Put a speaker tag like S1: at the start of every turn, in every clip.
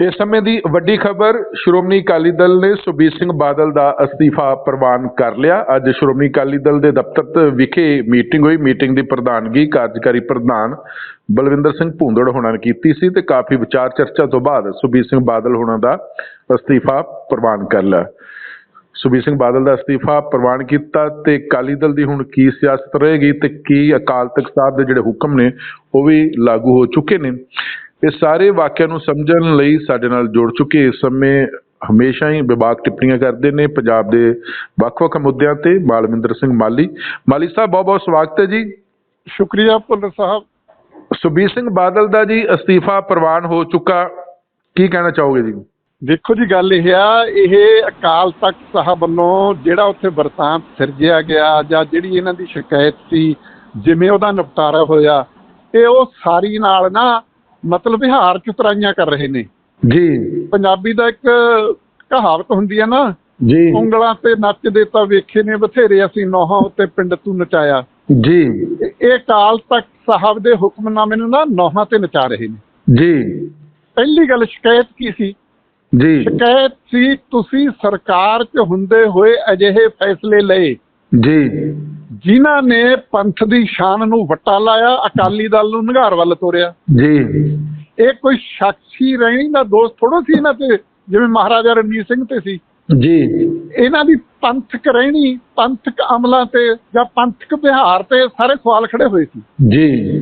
S1: ਇਸ ਸਮੇਂ ਦੀ ਵੱਡੀ ਖਬਰ, ਸ਼੍ਰੋਮਣੀ ਅਕਾਲੀ ਦਲ ਨੇ ਸੁਖਬੀਰ ਸਿੰਘ ਬਾਦਲ ਦਾ ਅਸਤੀਫਾ ਪ੍ਰਵਾਨ ਕਰ ਲਿਆ। ਅੱਜ ਸ਼੍ਰੋਮਣੀ ਅਕਾਲੀ ਦਲ ਦੇ ਦਫ਼ਤਰ ਵਿਖੇ ਮੀਟਿੰਗ ਹੋਈ। ਮੀਟਿੰਗ ਦੀ ਪ੍ਰਧਾਨਗੀ ਕਾਰਜਕਾਰੀ ਪ੍ਰਧਾਨ ਬਲਵਿੰਦਰ ਸਿੰਘ ਭੂੰਦੜ ਹੋਣਾ ਨੇ ਕੀਤੀ ਸੀ ਤੇ ਕਾਫੀ ਵਿਚਾਰ ਚਰਚਾ ਤੋਂ ਬਾਅਦ ਸੁਖਬੀਰ ਸਿੰਘ ਬਾਦਲ ਹੋਣਾ ਦਾ ਅਸਤੀਫਾ ਪ੍ਰਵਾਨ ਕਰ ਲਿਆ। ਸੁਖਬੀਰ ਸਿੰਘ ਬਾਦਲ ਦਾ ਅਸਤੀਫਾ ਪ੍ਰਵਾਨ ਕੀਤਾ ਤੇ ਅਕਾਲੀ ਦਲ ਦੀ ਹੁਣ ਕੀ ਸਿਆਸਤ ਰਹੇਗੀ ਤੇ ਕੀ ਅਕਾਲ ਤਖਤ ਸਾਹਿਬ ਦੇ ਜਿਹੜੇ ਹੁਕਮ ਨੇ, ਉਹ ਵੀ ਲਾਗੂ ਹੋ ਚੁੱਕੇ ਨੇ। ਇਹ ਸਾਰੇ ਵਾਕਿਆਂ ਨੂੰ ਸਮਝਣ ਲਈ ਸਾਡੇ ਨਾਲ ਜੁੜ ਚੁੱਕੇ ਇਸ ਸਮੇਂ ਹਮੇਸ਼ਾ ਹੀ ਵਿਭਾਗ ਟਿੱਪਣੀਆਂ ਕਰਦੇ ਨੇ ਪੰਜਾਬ ਦੇ ਵੱਖ-ਵੱਖ ਮੁੱਦਿਆਂ ਤੇ ਮਾਲਵਿੰਦਰ ਸਿੰਘ ਮਾਲੀ। ਮਾਲੀ ਸਾਹਿਬ ਬਹੁਤ-ਬਹੁਤ ਸਵਾਗਤ ਹੈ ਜੀ।
S2: ਸ਼ੁਕਰੀਆ ਭੁੱਲਰ ਸਾਹਿਬ।
S1: ਸੁਖਬੀਰ ਸਿੰਘ ਬਾਦਲ ਦਾ ਜੀ ਅਸਤੀਫਾ ਪ੍ਰਵਾਨ ਹੋ ਚੁੱਕਾ ਕੀ ਕਹਿਣਾ ਚਾਹੋਗੇ ਜੀ?
S2: ਦੇਖੋ ਜੀ ਗੱਲ ਇਹ ਆ ਇਹ ਅਕਾਲ ਤਖਤ ਸਾਹਿਬ ਵੱਲੋਂ ਜਿਹੜਾ ਉੱਥੇ ਵਰਤਾਂਤ ਸਿਰਜਿਆ ਗਿਆ ਜਾਂ ਜਿਹੜੀ ਇਹਨਾਂ ਦੀ ਸ਼ਿਕਾਇਤ ਸੀ ਜਿਵੇਂ ਉਹਦਾ ਨਿਪਟਾਰਾ ਹੋਇਆ ਇਹ ਉਹ ਸਾਰੀ ਨਾਲ ਨਾ ਮਤਲਬ ਵਿਹਾਰ ਚੁਤਰਾਈਆਂ ਕਰ ਰਹੇ ਨੇ।
S1: ਜੀ।
S2: ਪੰਜਾਬੀ ਦਾ ਇੱਕ ਕਹਾਵਤ ਹੁੰਦੀ ਹੈ ਨਾ
S1: ਜੀ।
S2: ਉਂਗਲਾਂ ਤੇ ਨੱਚਦੇ ਤਾਂ ਵੇਖੇ ਨੇ ਬਥੇਰੇ ਅਸੀਂ ਨੋਹਾਂ ਉੱਤੇ ਪਿੰਡ ਤੂੰ ਨਚਾਇਆ।
S1: ਜੀ।
S2: ਇਹ ਅਕਾਲ ਤਖਤ ਸਾਹਿਬ ਦੇ ਹੁਕਮਨਾਮੇ ਨੂੰ ਨਾ ਨੋਹਾਂ ਤੇ ਨਚਾ ਰਹੇ ਨੇ।
S1: ਜੀ।
S2: ਪਹਿਲੀ ਗੱਲ ਸ਼ਿਕਾਇਤ ਕੀ ਸੀ?
S1: ਜੀ।
S2: ਸ਼ਿਕਾਇਤ ਸੀ ਤੁਸੀਂ ਸਰਕਾਰ 'ਚ ਹੁੰਦੇ ਹੋਏ ਅਜਿਹੇ ਫੈਸਲੇ ਲਏ।
S1: ਜੀ।
S2: ਜਿਨ੍ਹਾਂ ਨੇ ਪੰਥ ਦੀ ਸ਼ਾਨ ਨੂੰ ਵਟਾ ਲਾਇਆ ਅਕਾਲੀ ਦਲ ਨੂੰ ਨਿਘਾਰ ਵੱਲ ਤੋਰਿਆ।
S1: ਜੀ।
S2: ਇਹ ਕੋਈ ਸ਼ਖਸੀ ਰਹਿਣੀ ਦਾ ਦੋਸ਼ ਥੋੜੋ ਸੀ ਇਹਨਾਂ ਤੇ ਜਿਵੇਂ ਮਹਾਰਾਜਾ ਰਣਜੀਤ ਸਿੰਘ ਤੇ ਸੀ।
S1: ਜੀ।
S2: ਇਹਨਾਂ ਦੀ ਪੰਥਕ ਰਹਿਣੀ ਪੰਥਕ ਅਮਲਾਂ ਤੇ ਜਾਂ ਪੰਥਕ ਵਿਹਾਰ ਤੇ ਸਾਰੇ ਸਵਾਲ ਖੜੇ ਹੋਏ ਸੀ।
S1: ਜੀ।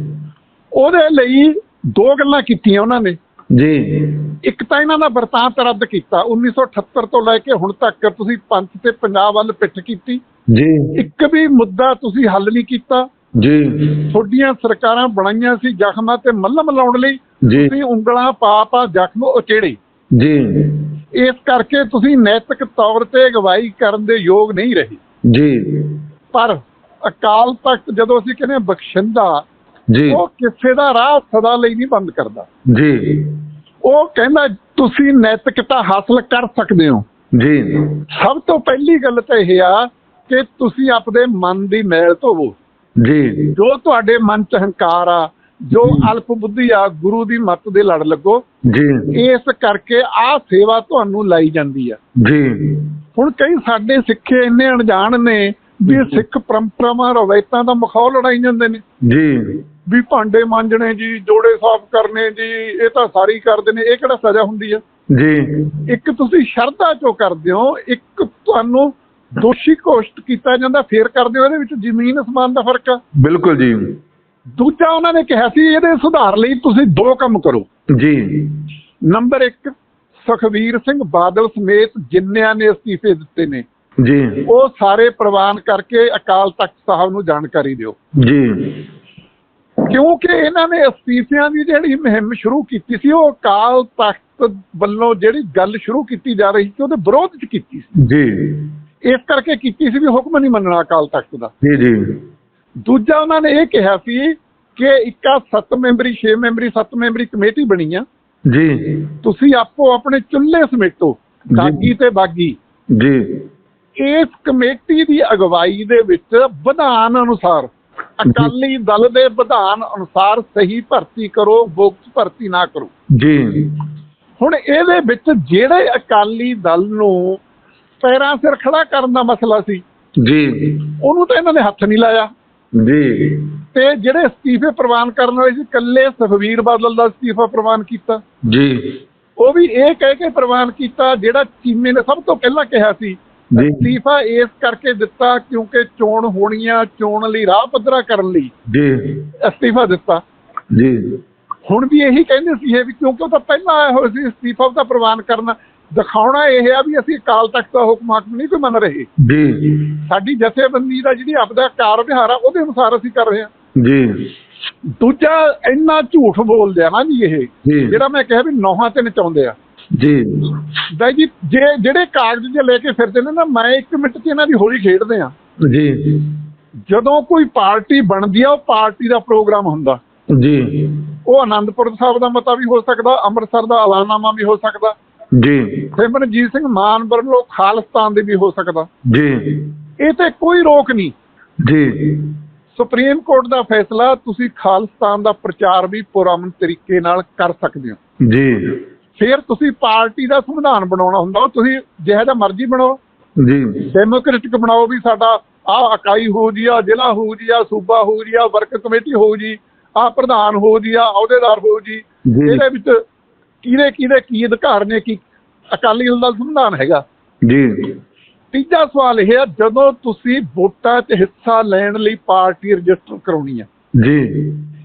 S2: ਉਹਦੇ ਲਈ ਦੋ ਗੱਲਾਂ ਕੀਤੀਆਂ ਉਹਨਾਂ ਨੇ।
S1: ਜੀ।
S2: ਇੱਕ ਤਾਂ ਇਹਨਾਂ ਦਾ ਵਰਤਾਂਤ ਰੱਦ ਕੀਤਾ 1978 ਤੋਂ ਲੈ ਕੇ ਹੁਣ ਤੱਕ ਤੁਸੀਂ ਪੰਥ ਤੇ ਪੰਜਾਬ ਵੱਲ ਪਿੱਠ ਕੀਤੀ।
S1: ਜੀ।
S2: ਇੱਕ ਵੀ ਮੁੱਦਾ ਤੁਸੀਂ ਹੱਲ ਨਹੀਂ ਕੀਤਾ।
S1: ਜੀ।
S2: ਤੁਹਾਡੀਆਂ ਸਰਕਾਰਾਂ ਬਣਾਈਆਂ ਸੀ ਜ਼ਖਮਾਂ ਤੇ ਮੱਲਮ ਲਾਉਣ ਲਈ। ਤੁਸੀਂ ਉਂਗਲਾਂ ਪਾ ਪਾ ਜ਼ਖਮ ਉਚੇੜੇ।
S1: ਜੀ।
S2: ਇਸ ਕਰਕੇ ਤੁਸੀਂ ਨੈਤਿਕ ਤੌਰ ਤੇ ਅਗਵਾਈ ਕਰਨ ਦੇ ਯੋਗ ਨਹੀਂ ਰਹੇ।
S1: ਜੀ।
S2: ਪਰ ਅਕਾਲ ਤਖਤ ਜਦੋਂ ਅਸੀਂ ਕਹਿੰਦੇ ਬਖਸ਼ਿੰਦਾ
S1: ਜੀ।
S2: ਉਹ ਕਿਸੇ ਦਾ ਰਾਹ ਸਦਾ ਲਈ ਨਹੀਂ ਬੰਦ ਕਰਦਾ।
S1: ਜੀ।
S2: ਉਹ ਕਹਿੰਦਾ ਤੁਸੀਂ ਨੈਤਿਕਤਾ ਹਾਸਲ ਕਰ ਸਕਦੇ ਹੋ।
S1: ਜੀ।
S2: ਸਭ ਤੋਂ ਪਹਿਲੀ ਗੱਲ ਤਾਂ ਇਹ ਆ ਕਿ ਤੁਸੀਂ ਆਪਣੇ ਮਨ ਦੀ ਮੈਲ ਧੋਵੋ
S1: ਜੀ।
S2: ਜੋ ਤੁਹਾਡੇ ਮਨ ਚ ਹੰਕਾਰ ਆ ਜੋ ਅਲਪ ਬੁੱਧੀ ਆ ਗੁਰੂ ਦੀ ਮੱਤ ਦੇ ਲੜ ਲੱਗੋ।
S1: ਜੀ।
S2: ਇਸ ਕਰਕੇ ਆਹ ਸੇਵਾ ਤੁਹਾਨੂੰ ਲਾਈ ਜਾਂਦੀ ਆ।
S1: ਜੀ।
S2: ਹੁਣ ਕਈ ਸਾਡੇ ਸਿੱਖੇ ਇੰਨੇ ਅਣਜਾਣ ਨੇ ਵੀ ਸਿੱਖ ਪਰੰਪਰਾਵਾਂ ਰਵਾਇਤਾਂ ਦਾ ਮਖੌਲ ਲੜਾਈ ਜਾਂਦੇ ਨੇ।
S1: ਜੀ।
S2: ਵੀ ਭਾਂਡੇ ਮਾਂਜਣੇ ਜੀ ਜੋੜੇ ਸਾਫ਼ ਕਰਨੇ ਜੀ ਇਹ ਤਾਂ ਸਾਰੀ ਕਰਦੇ ਨੇ ਇਹ ਕਿਹੜਾ ਸਜ਼ਾ ਹੁੰਦੀ ਆ?
S1: ਜੀ।
S2: ਇੱਕ ਤੁਸੀਂ ਸ਼ਰਧਾ ਚੋਂ ਕਰਦੇ ਹੋ ਇੱਕ ਤੁਹਾਨੂੰ ਦੋਸ਼ੀ ਘੋਸ਼ਿਤ ਕੀਤਾ ਜਾਂਦਾ ਫੇਰ ਕਰਦੇ ਹੋ ਇਹਦੇ ਵਿੱਚ ਜ਼ਮੀਨ ਅਸਮਾਨ ਦਾ ਫ਼ਰਕ ਆ।
S1: ਬਿਲਕੁਲ ਜੀ।
S2: ਦੂਜਾ ਉਹਨਾਂ ਨੇ ਕਿਹਾ ਸੀ ਇਹਦੇ ਸੁਧਾਰ ਲਈ ਤੁਸੀਂ ਦੋ ਕੰਮ ਕਰੋ।
S1: ਜੀ।
S2: ਨੰਬਰ 1 ਸੁਖਵੀਰ ਸਿੰਘ ਬਾਦਲ ਸਮੇਤ ਜਿੰਨਿਆਂ ਨੇ ਅਸਤੀਫੇ ਦਿੱਤੇ ਨੇ
S1: ਜੀ।
S2: ਉਹ ਸਾਰੇ ਪ੍ਰਵਾਨ ਕਰਕੇ ਅਕਾਲ ਤਖਤ ਸਾਹਿਬ ਨੂੰ ਜਾਣਕਾਰੀ ਦਿਓ।
S1: ਜੀ।
S2: ਕਿਉਂਕਿ ਇਹਨਾਂ ਨੇ ਅਸਤੀਫਿਆਂ ਦੀ ਜਿਹੜੀ ਮੁਹਿੰਮ ਸ਼ੁਰੂ ਕੀਤੀ ਸੀ ਉਹ ਅਕਾਲ ਤਖਤ ਵੱਲੋਂ ਜਿਹੜੀ ਗੱਲ ਸ਼ੁਰੂ ਕੀਤੀ ਜਾ ਰਹੀ ਸੀ ਉਹਦੇ ਵਿਰੋਧ 'ਚ ਕੀਤੀ ਸੀ।
S1: ਜੀ।
S2: ਇਸ ਕਰਕੇ ਕੀਤੀ ਸੀ ਵੀ ਹੁਕਮ ਨਹੀਂ ਮੰਨਣਾ ਅਕਾਲ ਤਖਤ ਦਾ।
S1: ਜੀ ਜੀ।
S2: ਦੂਜਾ ਉਹਨਾਂ ਨੇ ਇਹ ਕਿਹਾ ਸੀ ਕਿ ਇੱਕਾ 7 ਮੈਂਬਰੀ 6 ਮੈਂਬਰੀ 7 ਮੈਂਬਰੀ ਕਮੇਟੀ ਬਣੀ ਆ।
S1: ਜੀ।
S2: ਤੁਸੀਂ ਆਪੋ ਆਪਣੇ ਚੁੱਲ੍ਹੇ ਸਮੇਟੋ ਦਾਗੀ ਤੇ ਬਾਗੀ।
S1: ਜੀ।
S2: ਇਸ ਕਮੇਟੀ ਦੀ ਅਗਵਾਈ ਦੇ ਵਿੱਚ ਵਿਧਾਨ ਅਨੁਸਾਰ ਅਕਾਲੀ ਦਲ ਦੇ ਵਿਧਾਨ ਅਨੁਸਾਰ ਸਹੀ ਭਰਤੀ ਕਰੋ ਬੋਕਸ ਭਰਤੀ ਨਾ ਕਰੋ।
S1: ਜੀ।
S2: ਹੁਣ ਇਹਦੇ ਵਿੱਚ ਜਿਹੜੇ ਅਕਾਲੀ ਦਲ ਨੂੰ ਪੈਰਾਂ ਸਿਰ ਖੜਾ ਕਰਨ ਦਾ ਮਸਲਾ ਸੀ
S1: ਜੀ।
S2: ਉਹਨੂੰ ਤਾਂ ਇਹਨਾਂ ਨੇ ਹੱਥ ਨਹੀਂ ਲਾਇਆ।
S1: ਜੀ।
S2: ਤੇ ਜਿਹੜੇ ਅਸਤੀਫੇ ਪ੍ਰਵਾਨ ਕਰਨ ਵਾਲੇ ਸੀ ਕੱਲੇ ਸੁਖਵੀਰ ਬਾਦਲ ਦਾ ਅਸਤੀਫਾ ਪ੍ਰਵਾਨ ਕੀਤਾ।
S1: ਜੀ।
S2: ਉਹ ਵੀ ਇਹ ਕਹਿ ਕੇ ਪ੍ਰਵਾਨ ਕੀਤਾ ਜਿਹੜਾ ਚੀਮੇ ਨੇ ਸਭ ਤੋਂ ਪਹਿਲਾਂ ਕਿਹਾ ਸੀ ਅਸਤੀਫਾ ਇਸ ਕਰਕੇ ਦਿੱਤਾ ਕਿਉਂਕਿ ਚੋਣ ਹੋਣੀ ਆ ਚੋਣ ਲਈ ਰਾਹ ਪੱਧਰਾ ਕਰਨ ਲਈ
S1: ਜੀ।
S2: ਅਸਤੀਫਾ ਦਿੱਤਾ।
S1: ਜੀ।
S2: ਹੁਣ ਵੀ ਇਹੀ ਕਹਿੰਦੇ ਸੀ ਇਹ ਵੀ ਕਿਉਂਕਿ ਉਹ ਤਾਂ ਪਹਿਲਾਂ ਆਇਆ ਹੋਇਆ ਸੀ ਅਸਤੀਫਾ ਉਹਦਾ ਪ੍ਰਵਾਨ ਕਰਨਾ। ਦਿਖਾਉਣਾ ਇਹ ਆ ਵੀ ਅਸੀਂ ਅਕਾਲ ਤਖਤ ਦਾ ਹੁਕਮ ਹਾਕਮ ਨਹੀਂ ਕੋਈ ਮੰਨ ਰਹੇ।
S1: ਜੀ।
S2: ਸਾਡੀ ਜਥੇਬੰਦੀ ਦਾ ਜਿਹੜੀ ਆਪਦਾ ਕਾਰ ਵਿਹਾਰ ਆ ਉਹਦੇ ਅਨੁਸਾਰ ਅਸੀਂ ਕਰ ਰਹੇ ਹਾਂ
S1: ਜੀ।
S2: ਦੂਜਾ ਇੰਨਾ ਝੂਠ ਬੋਲਦੇ ਆ ਨਾ ਜੀ ਇਹ ਜਿਹੜਾ ਮੈਂ ਕਿਹਾ ਵੀ ਨੌਹਾਂ ਤੇ ਨਚਾਉਂਦੇ ਆ।
S1: ਜੀ।
S2: ਬਾਈ ਜੀ ਜੇ ਜਿਹੜੇ ਕਾਗਜ਼ ਜੇ ਲੈ ਕੇ ਫਿਰਦੇ ਨੇ ਨਾ ਮੈਂ ਇੱਕ ਮਿੰਟ 'ਚ ਇਹਨਾਂ ਦੀ ਹੋਲੀ ਖੇਡਦੇ ਆ
S1: ਜੀ।
S2: ਜਦੋਂ ਕੋਈ ਪਾਰਟੀ ਬਣਦੀ ਆ ਉਹ ਪਾਰਟੀ ਦਾ ਪ੍ਰੋਗਰਾਮ ਹੁੰਦਾ।
S1: ਜੀ।
S2: ਉਹ ਆਨੰਦਪੁਰ ਸਾਹਿਬ ਦਾ ਮਤਾ ਵੀ ਹੋ ਸਕਦਾ ਅੰਮ੍ਰਿਤਸਰ ਦਾ ਐਲਾਨਾਮਾ ਵੀ ਹੋ ਸਕਦਾ।
S1: ਜੀ।
S2: ਸਿਮਰਨਜੀਤ ਸਿੰਘ ਮਾਨ ਵੱਲੋਂ ਖਾਲਿਸਤਾਨ ਦੇ ਵੀ ਹੋ ਸਕਦਾ।
S1: ਜੀ।
S2: ਇਹ ਤੇ ਕੋਈ ਰੋਕ ਨਹੀਂ।
S1: ਜੀ।
S2: ਸੁਪਰੀਮ ਕੋਰਟ ਦਾ ਫੈਸਲਾ ਤੁਸੀਂ ਖਾਲਿਸਤਾਨ ਦਾ ਪ੍ਰਚਾਰ ਵੀ ਪੁਰਅਮਨ ਤਰੀਕੇ ਨਾਲ ਕਰ ਸਕਦੇ ਹੋ।
S1: ਜੀ।
S2: ਫਿਰ ਤੁਸੀਂ ਪਾਰਟੀ ਦਾ ਸੰਵਿਧਾਨ ਬਣਾਉਣਾ ਹੁੰਦਾ ਤੁਸੀਂ ਜਿਹੜਾ ਦਾ ਮਰਜ਼ੀ ਬਣਾਓ।
S1: ਜੀ।
S2: ਡੈਮੋਕ੍ਰੈਟਿਕ ਬਣਾਓ ਵੀ ਸਾਡਾ ਆ ਇਕਾਈ ਹੋ ਜੀ ਆ ਜ਼ਿਲ੍ਹਾ ਹੋ ਜੀ ਆ ਸੂਬਾ ਹੋ ਜੀ ਆ ਵਰਕ ਕਮੇਟੀ ਹੋ ਜੀ ਆ ਪ੍ਰਧਾਨ ਹੋ ਜੀ ਆ ਅਹੁਦੇਦਾਰ ਹੋ ਜੀ। ਇਹਦੇ ਵਿੱਚ ਕਿਹਦੇ ਕਿਹਦੇ ਕੀ ਅਧਿਕਾਰ ਨੇ ਕੀ ਅਕਾਲੀ ਦਲ ਦਾ ਸੰਵਿਧਾਨ ਹੈਗਾ?
S1: ਜੀ।
S2: ਤੀਜਾ ਸਵਾਲ ਇਹ ਹੈ ਜਦੋਂ ਤੁਸੀਂ ਵੋਟਾਂ 'ਚ ਹਿੱਸਾ ਲੈਣ ਲਈ ਪਾਰਟੀ ਰਜਿਸਟਰ ਕਰਾਉਣੀ ਆ
S1: ਜੀ।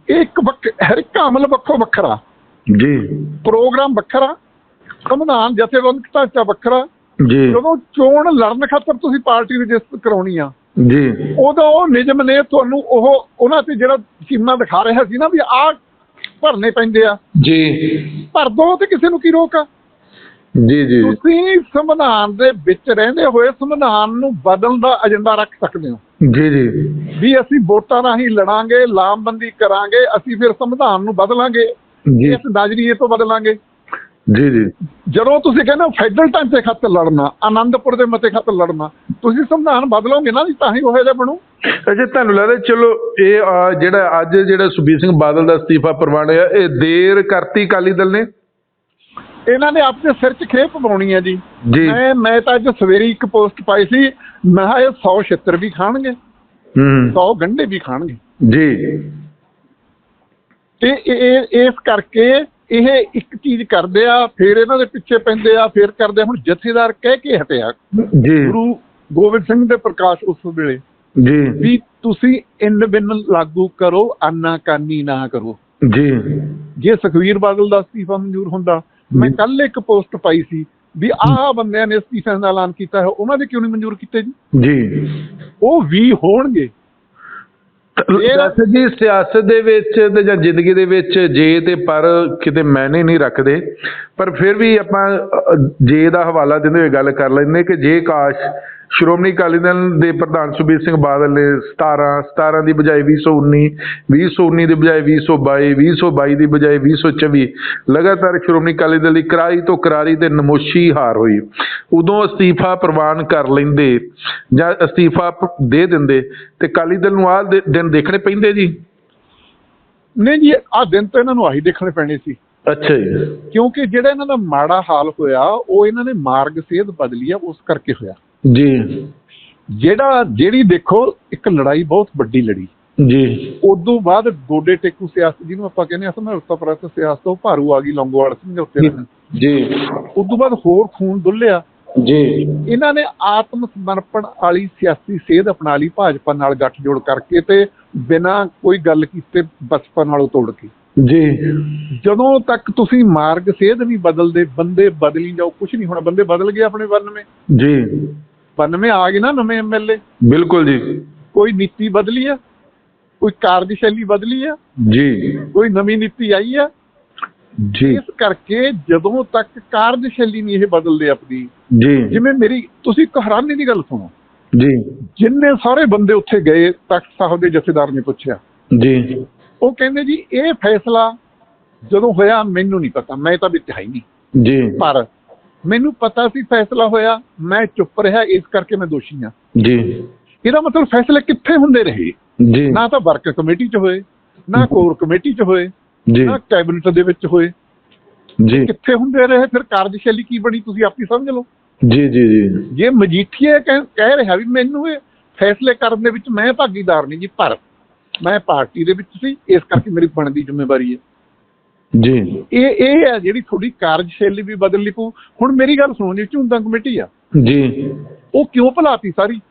S2: ਇਹ ਇੱਕ ਹਰ ਇੱਕ ਅਮਲ ਵੱਖੋ ਵੱਖਰਾ।
S1: ਜੀ।
S2: ਪ੍ਰੋਗਰਾਮ ਵੱਖਰਾ ਸੰਵਿਧਾਨ ਜਥੇਬੰਦਕ ਢਾਂਚਾ ਵੱਖਰਾ।
S1: ਜੀ।
S2: ਜਦੋਂ ਚੋਣ ਲੜਨ ਖਾਤਰ ਤੁਸੀਂ ਪਾਰਟੀ ਰਜਿਸਟਰ ਕਰਾਉਣੀ ਆ
S1: ਜੀ।
S2: ਉਦੋਂ ਉਹ ਨਿਯਮ ਨੇ ਤੁਹਾਨੂੰ ਉਹ ਉਹਨਾਂ ਤੇ ਜਿਹੜਾ ਸੀਮਾ ਦਿਖਾ ਰਿਹਾ ਸੀ ਨਾ ਵੀ ਆਹ ਭਰਨੇ ਪੈਂਦੇ ਆ।
S1: ਜੀ।
S2: ਭਰ ਦੋ ਤੇ ਕਿਸੇ ਨੂੰ ਕੀ ਰੋਕ ਆ?
S1: ਜੀ ਜੀ।
S2: ਤੁਸੀਂ ਸੰਵਿਧਾਨ ਦੇ ਵਿੱਚ ਰਹਿੰਦੇ ਹੋਏ ਸੰਵਿਧਾਨ ਨੂੰ ਬਦਲਣ ਦਾ ਏਜੰਡਾ ਰੱਖ ਸਕਦੇ ਹੋ।
S1: ਜੀ ਜੀ।
S2: ਵੀ ਅਸੀਂ ਵੋਟਾਂ ਰਾਹੀਂ ਲੜਾਂਗੇ ਲਾਮਬੰਦੀ ਕਰਾਂਗੇ ਅਸੀਂ ਫਿਰ ਸੰਵਿਧਾਨ ਨੂੰ ਬਦਲਾਂਗੇ।
S1: ਜੀ।
S2: ਇਸ ਨਜ਼ਰੀਏ ਤੋਂ ਬਦਲਾਂਗੇ।
S1: ਜੀ ਜੀ।
S2: ਜਦੋਂ ਤੁਸੀਂ ਕਹਿੰਦੇ ਫੈਡਰਲ ਢਾਂਚੇ ਖਾਤਰ ਲੜਨਾ ਆਨੰਦਪੁਰ ਦੇ ਮਤੇ ਖਾਤਰ ਲੜਨਾ ਤੁਸੀਂ ਸੰਵਿਧਾਨ ਬਦਲੋਗੇ ਨਾ ਤਾਂ ਹੀ ਉਹ ਜਿਹਾ ਬਣੂ।
S1: ਅੱਛਾ ਤੁਹਾਨੂੰ ਲੱਗਦਾ ਚਲੋ ਇਹ ਜਿਹੜਾ ਅੱਜ ਜਿਹੜਾ ਸੁਖਬੀਰ ਸਿੰਘ ਬਾਦਲ ਦਾ ਅਸਤੀਫਾ ਪ੍ਰਵਾਨਿਆ ਇਹ ਦੇਰ ਕਰਤੀ ਅਕਾਲੀ ਦਲ ਨੇ?
S2: ਇਹਨਾਂ ਨੇ ਆਪਣੇ ਸਿਰ 'ਚ ਖੇਪ ਪਾਉਣੀ ਹੈ ਜੀ। ਮੈਂ ਮੈਂ ਤਾਂ ਅੱਜ ਸਵੇਰੇ ਇੱਕ ਪੋਸਟ ਪਾਈ ਸੀ ਮੈਂ ਕਿਹਾ ਇਹ 100 ਛਿੱਤਰ ਵੀ ਖਾਣਗੇ।
S1: ਹੂੰ।
S2: 100 ਗੰਢੇ ਵੀ ਖਾਣਗੇ।
S1: ਜੀ।
S2: ਤੇ ਇਹ- ਇਸ ਕਰਕੇ ਇਹ ਇੱਕ ਚੀਜ਼ ਕਰਦੇ ਆ ਫਿਰ ਇਹਨਾਂ ਦੇ ਪਿੱਛੇ ਪੈਂਦੇ ਆ ਫਿਰ ਕਰਦੇ ਹੁਣ ਜਥੇਦਾਰ ਕਹਿ ਕੇ ਹਟਿਆ
S1: ਜੀ।
S2: ਗੁਰੂ ਗੋਬਿੰਦ ਸਿੰਘ ਦੇ ਪ੍ਰਕਾਸ਼ ਉਸ ਵੇਲੇ।
S1: ਜੀ।
S2: ਵੀ ਤੁਸੀਂ ਇਨ ਬਿਨ ਲਾਗੂ ਕਰੋ ਆਨਾਕਾਨੀ ਨਾ ਕਰੋ।
S1: ਜੀ।
S2: ਜੇ ਸੁਖਵੀਰ ਬਾਦਲ ਦਾ ਅਸਤੀਫਾ ਮਨਜ਼ੂਰ ਹੁੰਦਾ ਮੈਂ ਕੱਲ ਇੱਕ ਪੋਸਟ ਪਾਈ ਸੀ ਵੀ ਆਹ ਬੰਦਿਆਂ ਨੇ ਅਸਤੀਫੇ ਦਾ ਐਲਾਨ ਕੀਤਾ ਹੈ ਉਹਨਾਂ ਦੇ ਕਿਉਂ ਨਹੀਂ ਮਨਜ਼ੂਰ ਕੀਤੇ ਜੀ?
S1: ਜੀ।
S2: ਉਹ ਵੀ ਹੋਣਗੇ। ਇਹ-
S1: ਵੈਸੇ ਸਿਆਸਤ ਦੇ ਵਿੱਚ ਤੇ ਜਾਂ ਜ਼ਿੰਦਗੀ ਦੇ ਵਿੱਚ ਜੇ ਤੇ ਪਰ ਕਿਤੇ ਮੈਨੇ ਨਹੀਂ ਰੱਖਦੇ। ਪਰ ਫਿਰ ਵੀ ਆਪਾਂ ਜੇ ਦਾ ਹਵਾਲਾ ਦਿੰਦੇ ਹੋਏ ਗੱਲ ਕਰ ਲੈਂਦੇ ਕਿ ਜੇ ਕਾਸ਼ ਸ਼੍ਰੋਮਣੀ ਅਕਾਲੀ ਦਲ ਦੇ ਪ੍ਰਧਾਨ ਸੁਖਬੀਰ ਸਿੰਘ ਬਾਦਲ ਨੇ 17 17 ਦੀ ਬਜਾਏ 2019 2019 ਦੀ ਬਜਾਏ 2022 2022 ਦੀ ਬਜਾਏ 2024 ਲਗਾਤਾਰ ਸ਼੍ਰੋਮਣੀ ਅਕਾਲੀ ਦਲ ਦੀ ਕਰਾਰੀ ਤੋਂ ਕਰਾਰੀ ਤੇ ਨਮੋਸ਼ੀ ਹਾਰ ਹੋਈ। ਉਦੋਂ ਅਸਤੀਫਾ ਪ੍ਰਵਾਨ ਕਰ ਲੈਂਦੇ ਜਾਂ ਅਸਤੀਫਾ ਦੇ ਦਿੰਦੇ ਤੇ ਅਕਾਲੀ ਦਲ ਨੂੰ ਆਹ ਦੇ- ਦਿਨ ਦੇਖਣੇ ਪੈਂਦੇ ਜੀ?
S2: ਨਹੀਂ ਜੀ ਆਹ ਦਿਨ ਤਾਂ ਇਹਨਾਂ ਨੂੰ ਆਹੀ ਦੇਖਣੇ ਪੈਣੇ ਸੀ।
S1: ਅੱਛਾ ਜੀ।
S2: ਕਿਉਂਕਿ ਜਿਹੜਾ ਇਹਨਾਂ ਦਾ ਮਾੜਾ ਹਾਲ ਹੋਇਆ ਉਹ ਇਹਨਾਂ ਨੇ ਮਾਰਗ ਸੇਧ ਬਦਲੀ ਆ ਉਸ ਕਰਕੇ ਹੋਇਆ।
S1: ਜੀ।
S2: ਜਿਹੜਾ ਜਿਹੜੀ ਦੇਖੋ ਇੱਕ ਲੜਾਈ ਬਹੁਤ ਵੱਡੀ ਲੜੀ।
S1: ਜੀ।
S2: ਉਦੋਂ ਬਾਅਦ ਗੋਡੇ ਟੇਕੂ ਸਿਆਸਤ ਜਿਹਨੂੰ ਆਪਾਂ ਕਹਿੰਦੇ ਆ ਸਮਝੌਤਾ ਪ੍ਰਸਤ ਸਿਆਸਤ ਉਹ ਭਾਰੂ ਆ ਗਈ ਲੰਗੋਵਾਲ ਸਮਝੌਤੇ ਨਾਲ
S1: ਜੀ।
S2: ਉਦੋਂ ਬਾਅਦ ਹੋਰ ਖੂਨ ਡੁੱਲਿਆ
S1: ਜੀ।
S2: ਇਹਨਾਂ ਨੇ ਆਤਮ ਸਮਰਪਣ ਵਾਲੀ ਸਿਆਸੀ ਸੇਧ ਅਪਣਾ ਲਈ ਭਾਜਪਾ ਨਾਲ ਗੱਠਜੋੜ ਕਰਕੇ ਤੇ ਬਿਨਾਂ ਕੋਈ ਗੱਲ ਕੀਤੇ ਬਸਪਾ ਨਾਲੋਂ ਤੋੜ ਕੇ।
S1: ਜੀ।
S2: ਜਦੋਂ ਤੱਕ ਤੁਸੀਂ ਮਾਰਗ ਸੇਧ ਨਹੀਂ ਬਦਲਦੇ ਬੰਦੇ ਬਦਲੀ ਜਾਓ ਕੁਝ ਨਹੀਂ ਹੋਣਾ ਬੰਦੇ ਬਦਲ ਗਏ ਆਪਣੇ 92
S1: ਜੀ।
S2: 92 ਆ ਗਏ ਨਾ ਨਵੇਂ ਐਮਐਲਏ
S1: ਬਿਲਕੁਲ ਜੀ।
S2: ਕੋਈ ਨੀਤੀ ਬਦਲੀ ਆ ਕੋਈ ਕਾਰਜਸ਼ੈਲੀ ਬਦਲੀ ਆ
S1: ਜੀ।
S2: ਕੋਈ ਨਵੀਂ ਨੀਤੀ ਆਈ ਆ।
S1: ਜੀ।
S2: ਇਸ ਕਰਕੇ ਜਦੋਂ ਤੱਕ ਕਾਰਜਸ਼ੈਲੀ ਨਹੀਂ ਇਹ ਬਦਲਦੇ ਆਪਣੀ
S1: ਜੀ।
S2: ਜਿਵੇਂ ਮੇਰੀ ਤੁਸੀਂ ਇੱਕ ਹੈਰਾਨੀ ਦੀ ਗੱਲ ਸੁਣੋ।
S1: ਜੀ।
S2: ਜਿੰਨੇ ਸਾਰੇ ਬੰਦੇ ਉੱਥੇ ਗਏ ਤਖਤ ਸਾਹਿਬ ਦੇ ਜਥੇਦਾਰ ਨੇ ਪੁੱਛਿਆ।
S1: ਜੀ।
S2: ਉਹ ਕਹਿੰਦੇ ਜੀ ਇਹ ਫੈਸਲਾ ਜਦੋਂ ਹੋਇਆ ਮੈਨੂੰ ਨਹੀਂ ਪਤਾ ਮੈਂ ਤਾਂ ਵਿੱਚ ਹੈ ਹੀ ਨਹੀਂ।
S1: ਜੀ।
S2: ਪਰ ਮੈਨੂੰ ਪਤਾ ਸੀ ਫੈਸਲਾ ਹੋਇਆ ਮੈਂ ਚੁੱਪ ਰਿਹਾ ਇਸ ਕਰਕੇ ਮੈਂ ਦੋਸ਼ੀ ਹਾਂ।
S1: ਜੀ।
S2: ਇਹਦਾ ਮਤਲਬ ਫੈਸਲੇ ਕਿੱਥੇ ਹੁੰਦੇ ਰਹੇ?
S1: ਜੀ।
S2: ਨਾ ਤਾਂ ਵਰਕ ਕਮੇਟੀ 'ਚ ਹੋਏ ਨਾ ਕੋਰ ਕਮੇਟੀ 'ਚ ਹੋਏ
S1: ਜੀ।
S2: ਨਾ ਕੈਬਨਿਟ ਦੇ ਵਿੱਚ ਹੋਏ।
S1: ਜੀ।
S2: ਕਿੱਥੇ ਹੁੰਦੇ ਰਹੇ? ਫਿਰ ਕਾਰਜਸ਼ੈਲੀ ਕੀ ਬਣੀ ਤੁਸੀਂ ਆਪੀ ਸਮਝ ਲਓ।
S1: ਜੀ ਜੀ ਜੀ।
S2: ਜੇ ਮਜੀਠੀਆ ਕਹਿ ਕਹਿ ਰਿਹਾ ਵੀ ਮੈਨੂੰ ਇਹ ਫੈਸਲੇ ਕਰਨ ਦੇ ਵਿੱਚ ਮੈਂ ਭਾਗੀਦਾਰ ਨਹੀਂ ਜੀ ਪਰ ਮੈਂ ਪਾਰਟੀ ਦੇ ਵਿੱਚ ਸੀ ਇਸ ਕਰਕੇ ਮੇਰੀ ਬਣਦੀ ਜ਼ਿੰਮੇਵਾਰੀ ਹੈ।
S1: ਜੀ।
S2: ਇਹ ਇਹ ਹੈ ਜਿਹੜੀ ਥੋੜੀ ਕਾਰਜਸ਼ੈਲੀ ਵੀ ਬਦਲਣੀ ਪਊ। ਹੁਣ ਮੇਰੀ ਗੱਲ ਸੁਣੋ ਜੀ ਝੁੰਦਾ ਕਮੇਟੀ ਆ।
S1: ਜੀ।
S2: ਉਹ ਕਿਉਂ ਭੁਲਾਤੀ ਸਾਰੀ?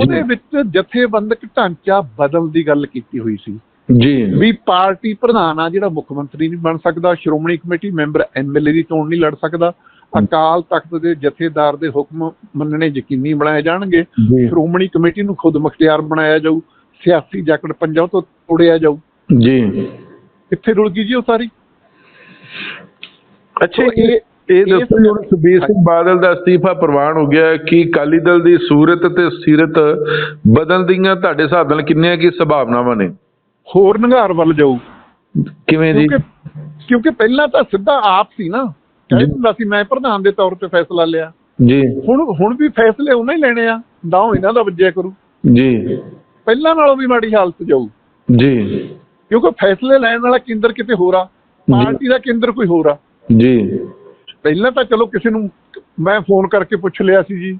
S2: ਉਹਦੇ ਵਿੱਚ ਜਥੇਬੰਦਕ ਢਾਂਚਾ ਬਦਲ ਦੀ ਗੱਲ ਕੀਤੀ ਹੋਈ ਸੀ।
S1: ਜੀ।
S2: ਵੀ ਪਾਰਟੀ ਪ੍ਰਧਾਨ ਆ ਜਿਹੜਾ ਮੁੱਖ ਮੰਤਰੀ ਨਹੀਂ ਬਣ ਸਕਦਾ ਸ਼੍ਰੋਮਣੀ ਕਮੇਟੀ ਮੈਂਬਰ ਐਮਐਲਏ ਦੀ ਚੋਣ ਨਹੀਂ ਲੜ ਸਕਦਾ। ਅਕਾਲ ਤਖਤ ਦੇ ਜਥੇਦਾਰ ਦੇ ਹੁਕਮ ਮੰਨਣੇ ਯਕੀਨੀ ਬਣਾਏ ਜਾਣਗੇ। ਸ਼੍ਰੋਮਣੀ ਕਮੇਟੀ ਨੂੰ ਖੁਦ ਮੁਖਤਿਆਰ ਬਣਾਇਆ ਜਾਊ। ਸਿਆਸੀ ਜਕੜ ਪੰਜਾਂ ਤੋਂ ਤੋੜਿਆ ਜਾਊ।
S1: ਜੀ।
S2: ਕਿੱਥੇ ਰੁਲ ਗਈ ਜੀ ਉਹ ਸਾਰੀ?
S1: ਅੱਛਾ ਇਹ ਇਹ ਦੱਸੋ ਹੁਣ ਸੁਖਬੀਰ ਸਿੰਘ ਬਾਦਲ ਦਾ ਅਸਤੀਫਾ ਪ੍ਰਵਾਨ ਹੋ ਗਿਆ ਕਿ ਅਕਾਲੀ ਦਲ ਦੀ ਸੂਰਤ ਤੇ ਸੀਰਤ ਬਦਲਣ ਦੀਆਂ ਤੁਹਾਡੇ ਹਿਸਾਬ ਨਾਲ ਕਿੰਨੀਆਂ ਕੀ ਸੰਭਾਵਨਾਵਾਂ ਨੇ?
S2: ਹੋਰ ਨੰਗਾਰ ਵੱਲ ਜਾਊ।
S1: ਕਿਵੇਂ ਜੀ?
S2: ਕਿਉਂਕਿ ਪਹਿਲਾਂ ਤਾਂ ਸਿੱਧਾ ਆਪ ਸੀ ਨਾ। ਕਹਿੰਦਾ ਸੀ ਮੈਂ ਪ੍ਰਧਾਨ ਦੇ ਤੌਰ ਤੇ ਫੈਸਲਾ ਲਿਆ।
S1: ਜੀ।
S2: ਹੁਣ ਹੁਣ ਵੀ ਫੈਸਲੇ ਉਹਨਾਂ ਹੀ ਲੈਣੇ ਆ। ਨਾ ਇਹਨਾਂ ਦਾ ਵੱਜਿਆ ਕਰੂ।
S1: ਜੀ।
S2: ਪਹਿਲਾਂ ਨਾਲੋਂ ਵੀ ਮਾੜੀ ਹਾਲਤ ਜਾਊ।
S1: ਜੀ।
S2: ਕਿਉਂਕਿ ਫੈਸਲੇ ਲੈਣ ਵਾਲਾ ਕੇਂਦਰ ਕਿਤੇ ਹੋਰ ਆ ਪਾਰਟੀ ਦਾ ਕੇਂਦਰ ਕੋਈ ਹੋਰ ਆ।
S1: ਜੀ।
S2: ਪਹਿਲਾਂ ਤਾਂ ਚਲੋ ਕਿਸੇ ਨੂੰ ਮੈਂ ਫੋਨ ਕਰਕੇ ਪੁੱਛ ਲਿਆ ਸੀ ਜੀ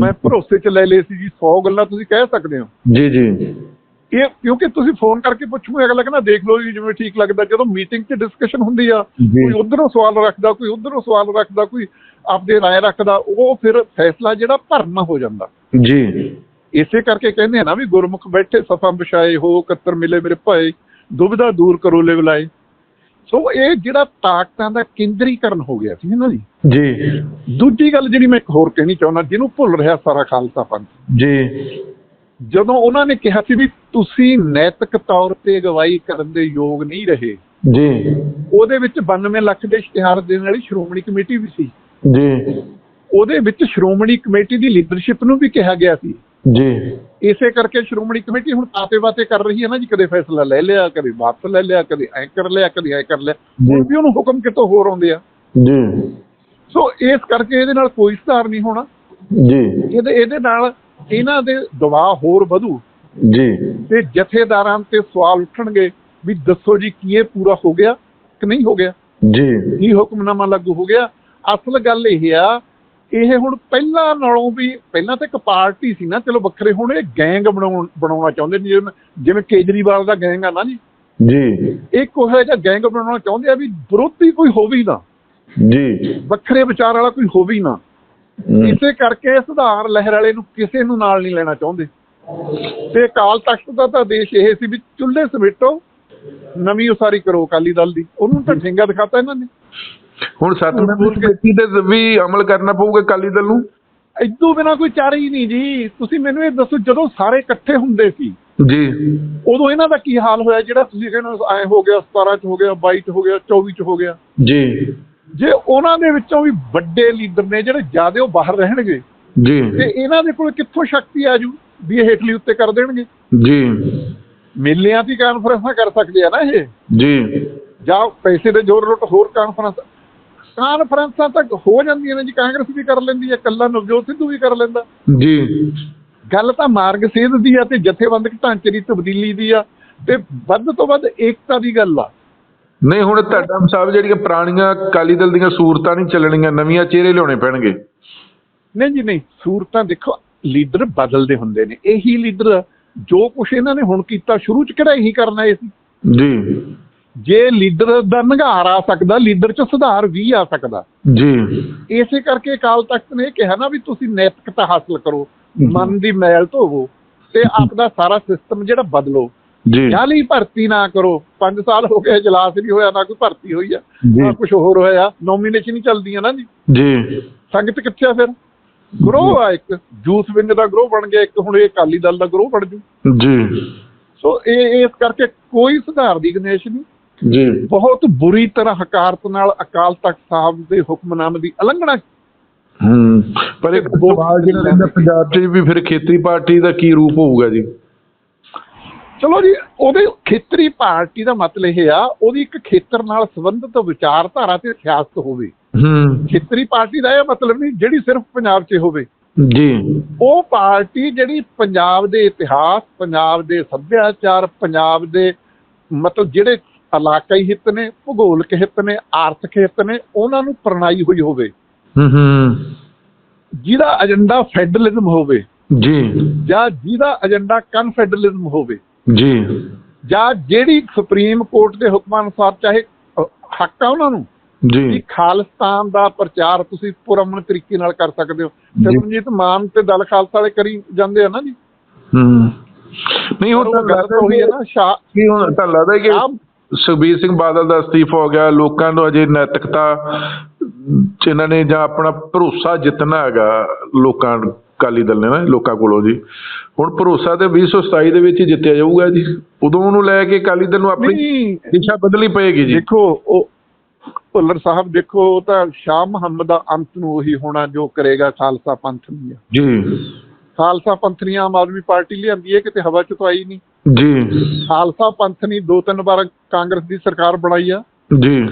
S2: ਮੈਂ ਭਰੋਸੇ 'ਚ ਲੈ ਲਏ ਸੀ ਜੀ 100 ਗੱਲਾਂ ਤੁਸੀਂ ਕਹਿ ਸਕਦੇ ਹੋ।
S1: ਜੀ ਜੀ।
S2: ਇਹ ਕਿਉਂਕਿ ਤੁਸੀਂ ਫੋਨ ਕਰਕੇ ਪੁੱਛੋਗੇ ਅਗਲਾ ਕਹਿੰਦਾ ਦੇਖ ਲਓ ਜੀ ਜਿਵੇਂ ਠੀਕ ਲੱਗਦਾ। ਜਦੋਂ ਮੀਟਿੰਗ 'ਚ ਡਿਸਕਸ਼ਨ ਹੁੰਦੀ ਆ। ਕੋਈ ਉਧਰੋਂ ਸਵਾਲ ਰੱਖਦਾ ਕੋਈ ਉਧਰੋਂ ਸਵਾਲ ਰੱਖਦਾ ਕੋਈ ਆਪਦੇ ਰਾਏ ਰੱਖਦਾ ਉਹ ਫਿਰ ਫੈਸਲਾ ਜਿਹੜਾ ਭਰਮ ਹੋ ਜਾਂਦਾ।
S1: ਜੀ।
S2: ਇਸੇ ਕਰਕੇ ਕਹਿੰਦੇ ਆ ਨਾ ਵੀ ਗੁਰਮੁਖ ਬੈਠੇ ਸਫਾ ਵਿਛਾਏ ਹੋ ਕੱਤਰ ਮਿਲੇ ਮੇਰੇ ਭਾਏ ਦੁਬਿਧਾ ਦੂਰ ਕਰੋ ਲੈ ਬੁਲਾਏ ਸੋ ਇਹ ਜਿਹੜਾ ਤਾਕਤਾਂ ਦਾ ਕੇਂਦਰੀਕਰਨ ਹੋ ਗਿਆ ਸੀ ਨਾ ਜੀ?
S1: ਜੀ।
S2: ਦੂਜੀ ਗੱਲ ਜਿਹੜੀ ਮੈਂ ਇੱਕ ਹੋਰ ਕਹਿਣੀ ਚਾਹੁੰਦਾ ਜਿਹਨੂੰ ਭੁੱਲ ਰਿਹਾ ਸਾਰਾ ਖਾਲਸਾ ਪੰਥ।
S1: ਜੀ।
S2: ਜਦੋਂ ਉਹਨਾਂ ਨੇ ਕਿਹਾ ਸੀ ਵੀ ਤੁਸੀਂ ਨੈਤਿਕ ਤੌਰ ਤੇ ਅਗਵਾਈ ਕਰਨ ਦੇ ਯੋਗ ਨਹੀਂ ਰਹੇ
S1: ਜੀ।
S2: ਉਹਦੇ ਵਿੱਚ 92 ਲੱਖ ਦੇ ਇਸ਼ਤਿਹਾਰ ਦੇਣ ਵਾਲੀ ਸ਼੍ਰੋਮਣੀ ਕਮੇਟੀ ਵੀ ਸੀ।
S1: ਜੀ।
S2: ਉਹਦੇ ਵਿੱਚ ਸ਼੍ਰੋਮਣੀ ਕਮੇਟੀ ਦੀ ਲੀਡਰਸ਼ਿਪ ਨੂੰ ਵੀ ਕਿਹਾ ਗਿਆ ਸੀ।
S1: ਜੀ।
S2: ਇਸੇ ਕਰਕੇ ਸ਼੍ਰੋਮਣੀ ਕਮੇਟੀ ਹੁਣ ਤਾਤੇ ਬਾਤੇ ਕਰ ਰਹੀ ਹੈ ਨਾ ਜੀ ਕਦੇ ਫੈਸਲਾ ਲੈ ਲਿਆ ਕਦੇ ਵਾਪਸ ਲੈ ਲਿਆ ਕਦੇ ਐ ਕਰ ਲਿਆ ਕਦੇ ਐ ਕਰ ਲਿਆ। ਹੁਣ ਵੀ ਉਹਨੂੰ ਹੁਕਮ ਕਿਤੋਂ ਹੋਰ ਆਉਂਦੇ ਆ?
S1: ਜੀ।
S2: ਸੋ ਇਸ ਕਰਕੇ ਇਹਦੇ ਨਾਲ ਕੋਈ ਸੁਧਾਰ ਨਹੀਂ ਹੋਣਾ।
S1: ਜੀ।
S2: ਇਹਦੇ ਇਹਦੇ ਨਾਲ ਇਹਨਾਂ ਦੇ ਦਬਾਅ ਹੋਰ ਵਧੂ।
S1: ਜੀ।
S2: ਤੇ ਜਥੇਦਾਰਾਂ ਤੇ ਸਵਾਲ ਉੱਠਣਗੇ ਵੀ ਦੱਸੋ ਜੀ ਕੀ ਇਹ ਪੂਰਾ ਹੋ ਗਿਆ ਕਿ ਨਹੀਂ ਹੋ ਗਿਆ?
S1: ਜੀ।
S2: ਕੀ ਹੁਕਮਨਾਮਾ ਲਾਗੂ ਹੋ ਗਿਆ? ਅਸਲ ਗੱਲ ਇਹ ਆ ਇਹ ਹੁਣ ਪਹਿਲਾਂ ਨਾਲੋਂ ਵੀ ਪਹਿਲਾਂ ਤਾਂ ਇੱਕ ਪਾਰਟੀ ਸੀ ਨਾ ਚਲੋ ਵੱਖਰੇ ਹੁਣ ਇਹ ਗੈਂਗ ਬਣਾਉਣ ਬਣਾਉਣਾ ਚਾਹੁੰਦੇ ਨੇ ਜਿਵੇਂ ਜਿਵੇਂ ਕੇਜਰੀਵਾਲ ਦਾ ਗੈਂਗ ਆ ਨਾ ਜੀ।
S1: ਜੀ।
S2: ਇੱਕ ਉਹ ਜਿਹਾ ਗੈਂਗ ਬਣਾਉਣਾ ਚਾਹੁੰਦੇ ਆ ਵੀ ਵਿਰੋਧੀ ਕੋਈ ਹੋਵੇ ਨਾ।
S1: ਜੀ।
S2: ਵੱਖਰੇ ਵਿਚਾਰ ਵਾਲਾ ਕੋਈ ਹੋਵੇ ਨਾ। ਇਸੇ ਕਰਕੇ ਸੁਧਾਰ ਲਹਿਰ ਵਾਲੇ ਨੂੰ ਕਿਸੇ ਨੂੰ ਨਾਲ ਨਹੀਂ ਲੈਣਾ ਚਾਹੁੰਦੇ। ਤੇ ਅਕਾਲ ਤਖਤ ਦਾ ਤਾਂ ਦੇਸ਼ ਇਹ ਸੀ ਵੀ ਚੁੱਲ੍ਹੇ ਸਮੇਟੋ ਨਵੀਂ ਉਸਾਰੀ ਕਰੋ ਅਕਾਲੀ ਦਲ ਦੀ। ਉਹਨੂੰ ਤਾਂ ਠੇਂਗਾ ਦਿਖਾਤਾ ਇਹਨਾਂ ਨੇ।
S1: ਹੁਣ ਸਤਿਗੁਰੂ ਕਮੇਟੀ ਤੇ ਵੀ ਅਮਲ ਕਰਨਾ ਪਊਗਾ ਅਕਾਲੀ ਦਲ ਨੂੰ?
S2: ਇਦੋਂ ਬਿਨਾ ਕੋਈ ਚਾਰਾ ਹੀ ਨਹੀਂ ਜੀ। ਤੁਸੀਂ ਮੈਨੂੰ ਇਹ ਦੱਸੋ ਜਦੋਂ ਸਾਰੇ ਇਕੱਠੇ ਹੁੰਦੇ ਸੀ
S1: ਜੀ।
S2: ਉਦੋਂ ਇਹਨਾਂ ਦਾ ਕੀ ਹਾਲ ਹੋਇਆ? ਜਿਹੜਾ ਤੁਸੀਂ ਕਹਿੰਦੇ ਐ ਹੋ ਗਿਆ 17 ਚ ਹੋ ਗਿਆ 22 ਚ ਹੋ ਗਿਆ 24 ਚ ਹੋ ਗਿਆ।
S1: ਜੀ।
S2: ਜੇ ਉਹਨਾਂ ਦੇ ਵਿੱਚੋਂ ਵੀ ਵੱਡੇ ਲੀਡਰ ਨੇ ਜਿਹੜੇ ਜ਼ਿਆਦਾ ਉਹ ਬਾਹਰ ਰਹਿਣਗੇ
S1: ਜੀ।
S2: ਤੇ ਇਹਨਾਂ ਦੇ ਕੋਲ ਕਿੱਥੋਂ ਸ਼ਕਤੀ ਆਜੂ ਵੀ ਇਹ ਹੇਠਲੀ ਉੱਤੇ ਕਰ ਦੇਣਗੇ?
S1: ਜੀ।
S2: ਮੇਲਿਆਂ ਦੀ ਕਾਨਫਰੰਸਾਂ ਕਰ ਸਕਦੇ ਆ ਨਾ ਇਹ।
S1: ਜੀ।
S2: ਜਾਂ ਪੈਸੇ ਦੇ ਜ਼ੋਰ ਰੁੱਟ ਹੋਰ ਕਾਨਫਰੰਸ ਕਾਨਫਰੰਸਾਂ ਤਾਂ ਹੋ ਜਾਂਦੀਆਂ ਨੇ ਜੀ ਕਾਂਗਰਸ ਵੀ ਕਰ ਲੈਂਦੀ ਹੈ ਕੱਲਾ ਨਵਜੋਤ ਸਿੱਧੂ ਵੀ ਕਰ ਲੈਂਦਾ।
S1: ਜੀ।
S2: ਗੱਲ ਤਾਂ ਮਾਰਗ ਸੇਧ ਦੀ ਆ ਤੇ ਜਥੇਬੰਦਕ ਢਾਂਚੇ ਦੀ ਤਬਦੀਲੀ ਦੀ ਆ ਤੇ ਵੱਧ ਤੋਂ ਵੱਧ ਏਕਤਾ ਦੀ ਗੱਲ ਆ।
S1: ਨਹੀਂ ਹੁਣ ਤੁਹਾਡਾ ਸਾਹਿਬ ਜਿਹੜੀਆਂ ਪੁਰਾਣੀਆਂ ਅਕਾਲੀ ਦਲ ਦੀਆਂ ਸੂਰਤਾਂ ਨਹੀਂ ਚੱਲਣੀਆਂ ਨਵੀਆਂ ਚਿਹਰੇ ਲਿਆਉਣੇ ਪੈਣਗੇ।
S2: ਨਹੀਂ ਜੀ ਨਹੀਂ ਸੂਰਤਾਂ ਦੇਖੋ ਲੀਡਰ ਬਦਲਦੇ ਹੁੰਦੇ ਨੇ। ਇਹੀ ਲੀਡਰ ਜੋ ਕੁਛ ਇਹਨਾਂ ਨੇ ਹੁਣ ਕੀਤਾ ਸ਼ੁਰੂ ਚ ਕਿਹੜਾ ਇਹੀ ਕਰਨਾ ਇਹ ਸੀ?
S1: ਜੀ।
S2: ਜੇ ਲੀਡਰ ਦਾ ਨਿਘਾਰ ਆ ਸਕਦਾ ਲੀਡਰ ਚ ਸੁਧਾਰ ਵੀ ਆ ਸਕਦਾ।
S1: ਜੀ।
S2: ਇਸੇ ਕਰਕੇ ਅਕਾਲ ਤਖਤ ਨੇ ਕਿਹਾ ਨਾ ਵੀ ਤੁਸੀਂ ਨੈਤਿਕਤਾ ਹਾਸਲ ਕਰੋ ਮਨ ਦੀ ਮੈਲ ਧੋਵੋ ਤੇ ਆਪਦਾ ਸਾਰਾ ਸਿਸਟਮ ਜਿਹੜਾ ਬਦਲੋ।
S1: ਜੀ।
S2: ਜਾਲੀ ਭਰਤੀ ਨਾ ਕਰੋ। 5 ਸਾਲ ਹੋ ਗਏ ਇਜਲਾਸ ਨਹੀਂ ਹੋਇਆ ਨਾ ਕੋਈ ਭਰਤੀ ਹੋਈ ਆ। ਨਾ ਕੁਝ ਹੋਰ ਹੋਇਆ। ਨੋਮੀਨੇਸ਼ਨ ਹੀ ਚੱਲਦੀਆਂ ਨਾ ਜੀ।
S1: ਜੀ।
S2: ਸੰਗਤ ਕਿੱਥੇ ਆ ਫਿਰ? ਗਰੋਹ ਆ ਇੱਕ। ਜੂਸ ਵਿੰਗ ਦਾ ਗਰੋਹ ਬਣ ਗਿਆ ਇੱਕ ਹੁਣ ਇਹ ਅਕਾਲੀ ਦਲ ਦਾ ਗਰੋਹ ਬਣ ਜੂ।
S1: ਜੀ।
S2: ਸੋ ਇਹ ਇਸ ਕਰਕੇ ਕੋਈ ਸੁਧਾਰ ਦੀ ਗਣੇਸ਼ ਨਹੀਂ।
S1: ਜੀ।
S2: ਬਹੁਤ ਬੁਰੀ ਤਰ੍ਹਾਂ ਹਕਾਰਤ ਨਾਲ ਅਕਾਲ ਤਖਤ ਸਾਹਿਬ ਦੇ ਹੁਕਮਨਾਮੇ ਦੀ ਉਲੰਘਣਾ
S1: ਹੂੰ। ਪਰ ਇੱਕ ਸਵਾਲ ਜਿਹੜਾ ਪੰਜਾਬ 'ਚ ਵੀ ਫਿਰ ਖੇਤਰੀ ਪਾਰਟੀ ਦਾ ਕੀ ਰੂਪ ਹੋਊਗਾ ਜੀ?
S2: ਚਲੋ ਜੀ ਉਹਦੇ ਖੇਤਰੀ ਪਾਰਟੀ ਦਾ ਮਤਲਬ ਇਹ ਆ ਉਹਦੀ ਇੱਕ ਖੇਤਰ ਨਾਲ ਸੰਬੰਧਿਤ ਵਿਚਾਰਧਾਰਾ ਤੇ ਸਿਆਸਤ ਹੋਵੇ।
S1: ਹੂੰ।
S2: ਖੇਤਰੀ ਪਾਰਟੀ ਦਾ ਇਹ ਮਤਲਬ ਨਹੀਂ ਜਿਹੜੀ ਸਿਰਫ ਪੰਜਾਬ 'ਚ ਹੋਵੇ।
S1: ਜੀ।
S2: ਉਹ ਪਾਰਟੀ ਜਿਹੜੀ ਪੰਜਾਬ ਦੇ ਇਤਿਹਾਸ ਪੰਜਾਬ ਦੇ ਸੱਭਿਆਚਾਰ ਪੰਜਾਬ ਦੇ ਮਤਲਬ ਜਿਹੜੇ ਇਲਾਕਾਈ ਹਿੱਤ ਨੇ ਭੂਗੋਲਿਕ ਹਿੱਤ ਨੇ ਆਰਥਿਕ ਹਿੱਤ ਨੇ ਉਹਨਾਂ ਨੂੰ ਪ੍ਰਣਾਈ ਹੋਈ ਹੋਵੇ।
S1: ਹੂੰ ਹੂੰ।
S2: ਜਿਹਦਾ ਏਜੰਡਾ ਫੈਡਰਲਿਜ਼ਮ ਹੋਵੇ
S1: ਜੀ।
S2: ਜਾਂ ਜਿਹਦਾ ਏਜੰਡਾ ਕਨਫੈਡਰਲਿਜ਼ਮ ਹੋਵੇ
S1: ਜੀ।
S2: ਜਾਂ ਜਿਹੜੀ ਸੁਪਰੀਮ ਕੋਰਟ ਦੇ ਹੁਕਮਾਂ ਅਨੁਸਾਰ ਚਾਹੇ ਹੱਕ ਆ ਉਹਨਾਂ ਨੂੰ ਕਿ
S1: ਜੀ
S2: ਖਾਲਿਸਤਾਨ ਦਾ ਪ੍ਰਚਾਰ ਤੁਸੀਂ ਪੁਰਮਨ ਤਰੀਕੇ ਨਾਲ ਕਰ ਸਕਦੇ ਹੋ।
S1: ਜੀ।
S2: ਸਿਮਰਨਜੀਤ ਮਾਨ ਤੇ ਦਲ ਖਾਲਸਾ ਵਾਲੇ ਕਰੀ ਜਾਂਦੇ ਆ ਨਾ ਜੀ।
S1: ਹੂੰ। ਨਹੀਂ ਹੁਣ ਤਾਂ
S2: ਉਹ ਗੱਲ ਤਾਂ ਉਹੀ ਹੈ ਨਾ ਸ਼ਾ
S1: ਕੀ ਹੁਣ ਤਾਂ ਲੱਗਦਾ ਕਿ
S2: ਸ਼ਾਹ
S1: ਸੁਖਬੀਰ ਸਿੰਘ ਬਾਦਲ ਦਾ ਅਸਤੀਫਾ ਹੋ ਗਿਆ ਲੋਕਾਂ ਨੂੰ ਅਜੇ ਨੈਤਿਕਤਾ ਚ ਇਹਨਾਂ ਨੇ ਜਾਂ ਆਪਣਾ ਭਰੋਸਾ ਜਿੱਤਣਾ ਹੈਗਾ ਲੋਕਾਂ ਨੂੰ, ਅਕਾਲੀ ਦਲ ਨੇ ਨਾ ਲੋਕਾਂ ਕੋਲੋਂ ਜੀ। ਹੁਣ ਭਰੋਸਾ ਤੇ 2027 ਦੇ ਵਿੱਚ ਹੀ ਜਿੱਤਿਆ ਜਾਊਗਾ ਜੀ। ਉਦੋਂ ਨੂੰ ਲੈ ਕੇ ਅਕਾਲੀ ਦਲ ਨੂੰ ਆਪਣੀ ਦਿਸ਼ਾ ਬਦਲਣੀ ਪਏਗੀ ਜੀ।
S2: ਦੇਖੋ ਉਹ ਭੁੱਲਰ ਸਾਹਿਬ ਦੇਖੋ ਉਹ ਤਾਂ ਸ਼ਾਹ ਮੁਹੰਮਦ ਦਾ ਅੰਤ ਨੂੰ ਉਹੀ ਹੋਣਾ ਜੋ ਕਰੇਗਾ ਖਾਲਸਾ ਪੰਥ ਹੈ
S1: ਜੀ।
S2: ਖਾਲਸਾ ਪੰਥ ਨਹੀਂ ਆਮ ਆਦਮੀ ਪਾਰਟੀ ਲਿਆਂਦੀ ਹੈ ਕਿਤੇ ਹਵਾ ਚ ਤਾਂ ਆਈ ਨਹੀਂ।
S1: ਜੀ।
S2: ਖਾਲਸਾ ਪੰਥ ਨਹੀਂ ਦੋ ਤਿੰਨ ਵਾਰ ਕਾਂਗਰਸ ਦੀ ਸਰਕਾਰ ਬਣਾਈ ਆ।
S1: ਜੀ।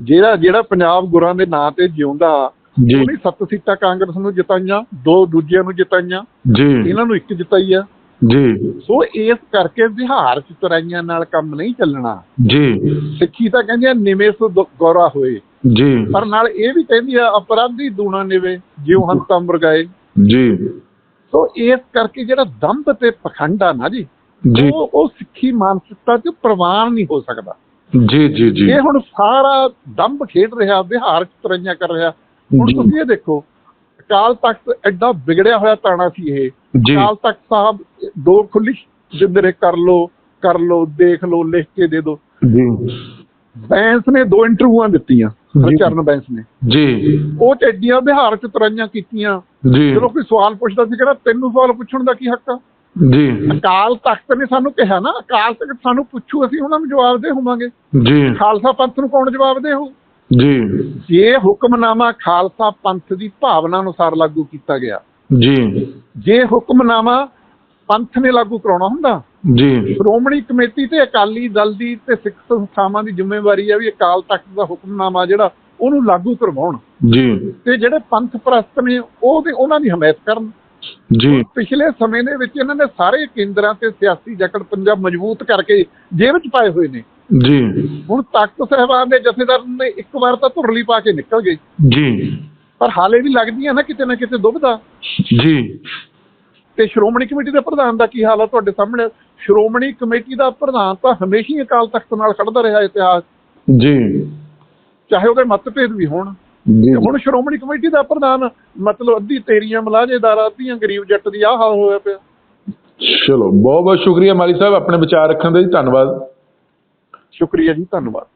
S2: ਜਿਹੜਾ ਜਿਹੜਾ ਪੰਜਾਬ ਗੁਰਾਂ ਦੇ ਨਾਂ ਤੇ ਜਿਉਂਦਾ
S1: ਜੀ।
S2: ਉਹਨੇ ਸੱਤ ਸੀਟਾਂ ਕਾਂਗਰਸ ਨੂੰ ਜਿਤਾਈਆਂ ਦੋ ਦੂਜਿਆਂ ਨੂੰ ਜਿਤਾਈਆਂ
S1: ਜੀ।
S2: ਇਹਨਾਂ ਨੂੰ ਇੱਕ ਜਿਤਾਈ ਆ।
S1: ਜੀ।
S2: ਸੋ ਇਸ ਕਰਕੇ ਵਿਹਾਰ ਚ ਤਰਾਈਆਂ ਨਾਲ ਕੰਮ ਨਹੀਂ ਚੱਲਣਾ।
S1: ਜੀ।
S2: ਸਿੱਖੀ ਤਾਂ ਕਹਿੰਦੇ ਆ ਨਿਵੇਂ ਸੋ ਗੌਰਾ ਹੋਏ।
S1: ਜੀ।
S2: ਪਰ ਨਾਲ ਇਹ ਵੀ ਕਹਿੰਦੀ ਆ ਅਪਰਾਧੀ ਦੂਣਾ ਨਿਵੇ ਜਿਉ ਹੰਤਾ ਮਰਗਾਏ।
S1: ਜੀ।
S2: ਸੋ ਇਸ ਕਰਕੇ ਜਿਹੜਾ ਦੰਭ ਤੇ ਪਖੰਡ ਆ ਨਾ ਜੀ
S1: ਜੀ।
S2: ਉਹ ਉਹ ਸਿੱਖੀ ਮਾਨਸਿਕਤਾ 'ਚ ਪ੍ਰਵਾਨ ਨਹੀਂ ਹੋ ਸਕਦਾ।
S1: ਜੀ ਜੀ ਜੀ।
S2: ਇਹ ਹੁਣ ਸਾਰਾ ਦੰਭ ਖੇਡ ਰਿਹਾ ਬਿਹਾਰ 'ਚ ਤਰਈਆਂ ਕਰ ਰਿਹਾ। ਹੁਣ। ਤੁਸੀਂ ਇਹ ਦੇਖੋ ਅਕਾਲ ਤਖਤ ਐਡਾ ਵਿਗੜਿਆ ਹੋਇਆ ਤਾਣਾ ਸੀ ਇਹ। ਅਕਾਲ ਤਖਤ ਸਾਹਿਬ ਦੋ ਖੁੱਲੀ ਜਿੰਦਰੇ ਕਰ ਲੋ ਕਰ ਲੋ ਦੇਖ ਲੋ ਲਿਖ ਕੇ ਦੇ ਦੋ।
S1: ਜੀ।
S2: ਬੈਂਸ ਨੇ ਦੋ ਇੰਟਰਵਿਊਆਂ ਦਿੱਤੀਆਂ। ਚਰਨ ਬੈਂਸ ਨੇ।
S1: ਜੀ।
S2: ਉਹ ਚ ਐਡੀਆਂ ਬਿਹਾਰ ਚ ਤਰਈਆਂ ਕੀਤੀਆਂ।
S1: ਜੀ।
S2: ਜਦੋਂ ਕੋਈ ਸਵਾਲ ਪੁੱਛਦਾ ਸੀ ਕਿਹੜਾ ਤੈਨੂੰ ਸਵਾਲ ਪੁੱਛਣ ਦਾ ਕੀ ਹੱਕ ਆ?
S1: ਜੀ।
S2: ਅਕਾਲ ਤਖਤ ਨੇ ਸਾਨੂੰ ਕਿਹਾ ਨਾ ਅਕਾਲ ਤਖਤ ਸਾਨੂੰ ਪੁੱਛੂ ਅਸੀਂ ਉਹਨਾਂ ਨੂੰ ਜਵਾਬ ਦੇ ਹੋਵਾਂਗੇ।
S1: ਜੀ।
S2: ਖਾਲਸਾ ਪੰਥ ਨੂੰ ਕੌਣ ਜਵਾਬ ਦੇ ਹੋ
S1: ਜੀ।
S2: ਜੇ ਹੁਕਮਨਾਮਾ ਖਾਲਸਾ ਪੰਥ ਦੀ ਭਾਵਨਾ ਅਨੁਸਾਰ ਲਾਗੂ ਕੀਤਾ ਗਿਆ
S1: ਜੀ।
S2: ਜੇ ਹੁਕਮਨਾਮਾ ਪੰਥ ਨੇ ਲਾਗੂ ਕਰਾਉਣਾ ਹੁੰਦਾ
S1: ਜੀ।
S2: ਸ਼੍ਰੋਮਣੀ ਕਮੇਟੀ ਤੇ ਅਕਾਲੀ ਦਲ ਦੀ ਤੇ ਸਿੱਖ ਸੰਸਥਾਵਾਂ ਦੀ ਜ਼ਿੰਮੇਵਾਰੀ ਹੈ ਵੀ ਅਕਾਲ ਤਖਤ ਦਾ ਹੁਕਮਨਾਮਾ ਜਿਹੜਾ ਉਹਨੂੰ ਲਾਗੂ ਕਰਵਾਉਣ।
S1: ਜੀ।
S2: ਤੇ ਜਿਹੜੇ ਪੰਥ ਪ੍ਰਸਤ ਨੇ ਉਹ ਤੇ ਉਹਨਾਂ ਦੀ ਹਮਾਇਤ ਕਰਨ।
S1: ਜੀ।
S2: ਪਿਛਲੇ ਸਮੇਂ ਦੇ ਵਿੱਚ ਇਹਨਾਂ ਨੇ ਸਾਰੇ ਕੇਂਦਰਾਂ ਤੇ ਸਿਆਸੀ ਜਕੜ ਪੰਜਾਬ ਮਜ਼ਬੂਤ ਕਰਕੇ ਜੇਬ 'ਚ ਪਾਏ ਹੋਏ ਨੇ।
S1: ਜੀ।
S2: ਹੁਣ ਤਖਤ ਸਾਹਿਬਾਨ ਦੇ ਜਥੇਦਾਰ ਨੇ ਇੱਕ ਵਾਰ ਤਾਂ ਧੁਰਲੀ ਪਾ ਕੇ ਨਿਕਲ ਗਏ।
S1: ਜੀ।
S2: ਪਰ ਹਾਲੇ ਵੀ ਲੱਗਦੀਆਂ ਨਾ ਕਿਤੇ ਨਾ ਕਿਤੇ ਦੁਬਦਾ
S1: ਜੀ।
S2: ਤੇ ਸ਼੍ਰੋਮਣੀ ਕਮੇਟੀ ਦੇ ਪ੍ਰਧਾਨ ਦਾ ਕੀ ਹਾਲ ਆ ਤੁਹਾਡੇ ਸਾਹਮਣੇ? ਸ਼੍ਰੋਮਣੀ ਕਮੇਟੀ ਦਾ ਪ੍ਰਧਾਨ ਤਾਂ ਹਮੇਸ਼ਾ ਹੀ ਅਕਾਲ ਤਖਤ ਨਾਲ ਖੜਦਾ ਰਿਹਾ ਇਤਿਹਾਸ।
S1: ਜੀ।
S2: ਚਾਹੇ ਉਹਦੇ ਮਤਭੇਦ ਵੀ ਹੋਣ। ਹੁਣ ਸ਼੍ਰੋਮਣੀ ਕਮੇਟੀ ਦਾ ਪ੍ਰਧਾਨ ਮਤਲਬ ਅੱਧੀ ਤੇਰੀਆਂ ਮਲਾਜੇਦਾਰ ਅੱਧੀਆਂ ਗਰੀਬ ਜੱਟ ਦੀ ਆਹ ਹਾਲ ਹੋਇਆ ਪਿਆ।
S1: ਚਲੋ ਬਹੁਤ ਬਹੁਤ ਸ਼ੁਕਰੀਆ ਮਾਲੀ ਸਾਹਿਬ ਆਪਣੇ ਵਿਚਾਰ ਰੱਖਣ ਦੇ ਜੀ ਧੰਨਵਾਦ।
S2: ਸ਼ੁਕਰੀਆ ਜੀ ਧੰਨਵਾਦ।